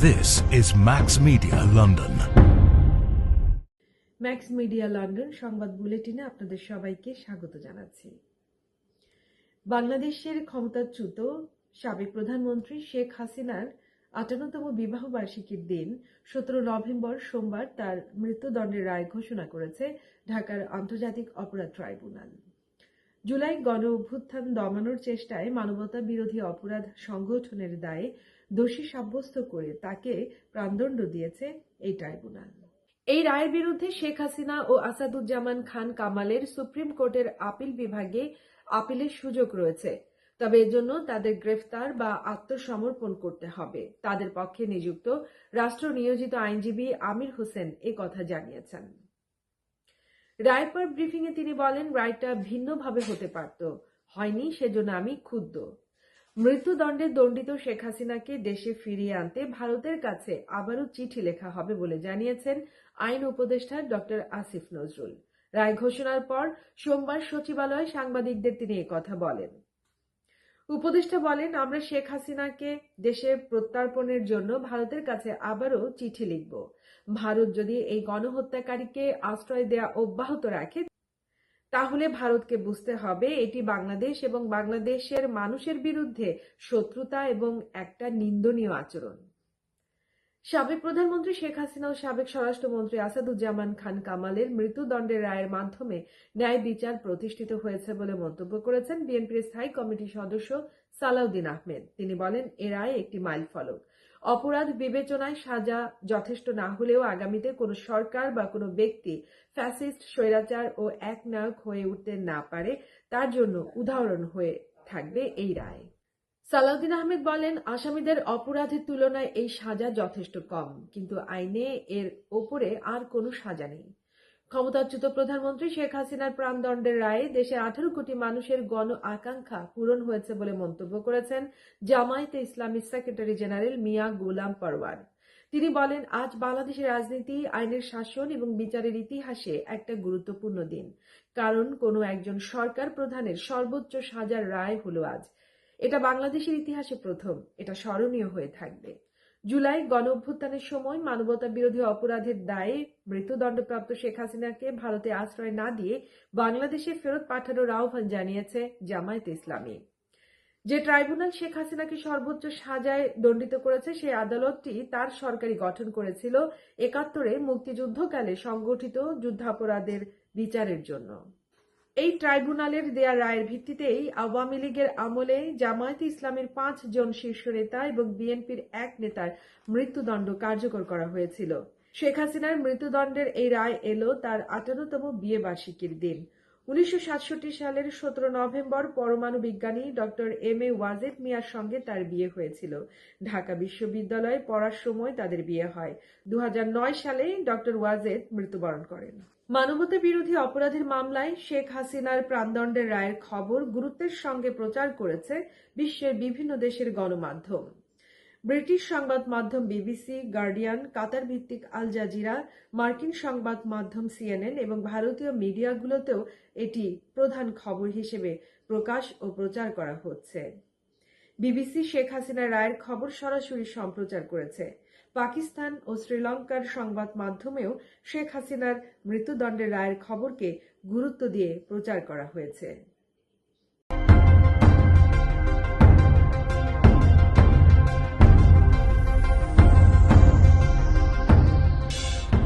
This is Max Media London. Max Media London সংবাদ বুলেটিনে আপনাদের সবাইকে স্বাগত জানাচ্ছি বাংলাদেশের ক্ষমতাচ্যুত সাবেক প্রধানমন্ত্রী শেখ হাসিনার আটান্নতম বিবাহ বার্ষিকীর দিন সতেরো নভেম্বর সোমবার তার মৃত্যুদণ্ডের রায় ঘোষণা করেছে ঢাকার আন্তর্জাতিক অপরাধ ট্রাইব্যুনাল জুলাই গণ অভ্যুত্থান দমানোর চেষ্টায় মানবতা বিরোধী অপরাধ সংগঠনের দায়ে দোষী সাব্যস্ত করে তাকে প্রাণদণ্ড দিয়েছে এই ট্রাইব্যুনাল। এই রায়ের বিরুদ্ধে শেখ হাসিনা ও আসাদুজ্জামান খান কামালের সুপ্রিম কোর্টের আপিল বিভাগে আপিলের সুযোগ রয়েছে। তবে এজন্য তাদের গ্রেফতার বা আত্মসমর্পণ করতে হবে। তাদের পক্ষে নিযুক্ত রাষ্ট্র নিয়োজিত আইনজীবী আমির হোসেন এ কথা জানিয়েছেন। রায়ের পর ব্রিফিং এ তিনি বলেন, রায়টা ভিন্নভাবে হতে পারত। হয়নি, সেজন্য আমি ক্ষুব্ধ। মৃত্যুদণ্ডে দণ্ডিত শেখ হাসিনাকে দেশে ফিরিয়ে আনতে ভারতের কাছে আবারও চিঠি লেখা হবে বলে জানিয়েছেন আইন উপদেষ্টা ডক্টর আসিফ নজরুল। রায় ঘোষণার পর সোমবার সচিবালয়ে সাংবাদিকদের তিনি কথা বলেন। উপদেষ্টা বলেন, আমরা শেখ হাসিনাকে দেশে প্রত্যার্পণের জন্য ভারতের কাছে আবারও চিঠি লিখব। ভারত যদি এই গণহত্যাকারীকে আশ্রয় দেয়া অব্যাহত রাখে তাহলে ভারতকে বুঝতে হবে এটি বাংলাদেশ এবং বাংলাদেশের মানুষের বিরুদ্ধে শত্রুতা এবং একটা নিন্দনীয় আচরণ। সাবেক প্রধানমন্ত্রী শেখ হাসিনা ও সাবেক স্বরাষ্ট্রমন্ত্রী আসাদুজ্জামান খান কামালের মৃত্যুদণ্ডের রায়ের মাধ্যমে ন্যায় বিচার প্রতিষ্ঠিত হয়েছে বলে মন্তব্য করেছেন বিএনপির স্থায়ী কমিটির সদস্য সালাউদ্দিন আহমেদ। তিনি বলেন, এ রায় একটি মাইল ফলক অপরাধ বিবেচনায় সাজা যথেষ্ট না হলেও আগামীতে কোনো সরকার বা কোনো ব্যক্তি ফ্যাসিস্ট, স্বৈরাচার ও একনায়ক হয়ে উঠতে না পারে, তার জন্য উদাহরণ হয়ে থাকবে এই রায়। সালাউদ্দিন আহমেদ বলেন, আসামিদের অপরাধের তুলনায় এই সাজা যথেষ্ট কম, কিন্তু আইনে এর ওপরে আর কোনো সাজা নেই। ক্ষমতাচ্যুত প্রধানমন্ত্রী শেখ হাসিনার প্রাণদণ্ডের রায়ে দেশে আঠারো কোটি মানুষের গণ আকাঙ্ক্ষা পূরণ হয়েছে বলে মন্তব্য করেছেন জামায়াতে ইসলামী সেক্রেটারি জেনারেল মিয়া গোলাম পরওয়ার। তিনি বলেন, আজ বাংলাদেশের রাজনীতি, আইনের শাসন এবং বিচারের ইতিহাসে একটা গুরুত্বপূর্ণ দিন, কারণ কোনো একজন সরকার প্রধানের সর্বোচ্চ সাজার রায় হলো আজ। এটা বাংলাদেশের ইতিহাসে প্রথম। এটা স্মরণীয় হয়ে থাকবে। জুলাই গণ অভ্যুত্থানের সময় মানবতা বিরোধী অপরাধের দায়ে মৃত্যুদণ্ডপ্রাপ্ত শেখ হাসিনাকে ভারতে আশ্রয় না দিয়ে বাংলাদেশে ফেরত পাঠানোর আহ্বান জানিয়েছে জামায়াত ইসলামী। যে ট্রাইব্যুনাল শেখ হাসিনাকে সর্বোচ্চ সাজায় দণ্ডিত করেছে, সেই আদালতটি তার সরকারি গঠন করেছিল একাত্তরে মুক্তিযুদ্ধকালে সংগঠিত যুদ্ধাপরাধের বিচারের জন্য। এই ট্রাইব্যুনালের দেয়া রায়ের ভিত্তিতেই আওয়ামী লীগের আমলে জামায়াতে ইসলামের পাঁচ জন শীর্ষ নেতা এবং বিএনপির এক নেতার মৃত্যুদণ্ড কার্যকর করা হয়েছিল। শেখ হাসিনার মৃত্যুদণ্ডের এই রায় এলো তার আঠারোতম বিয়ে বার্ষিকীর দিন। উনিশশো সাতষট্টি সালের সতেরো নভেম্বর পরমাণু বিজ্ঞানী ডক্টর এম এ ওয়াজেদ মিয়ার সঙ্গে তার বিয়ে হয়েছিল। ঢাকা বিশ্ববিদ্যালয়ে পড়ার সময় তাদের বিয়ে হয়। দু সালে ডক্টর ওয়াজেদ মৃত্যুবরণ করেন। মানবতা বিরোধী অপরাধের মামলায় শেখ হাসিনার প্রাণদণ্ডের রায়ের খবর গুরুত্বের সঙ্গে প্রচার করেছে বিশ্বের বিভিন্ন দেশের গণমাধ্যম। ব্রিটিশ সংবাদ মাধ্যম বিবিসি, গার্ডিয়ান, কাতার ভিত্তিক আল জাজিরা, মার্কিন সংবাদ মাধ্যম সিএনএন এবং ভারতীয় মিডিয়াগুলোতেও এটি প্রধান খবর হিসেবে প্রকাশ ও প্রচার করা হচ্ছে। বিবিসি শেখ হাসিনার রায়ের খবর সরাসরি সম্প্রচার করেছে। পাকিস্তান ও শ্রীলঙ্কার সংবাদ মাধ্যমেও শেখ হাসিনার মৃত্যুদণ্ডের রায়ের খবরকে গুরুত্ব দিয়ে প্রচার করা হয়েছে।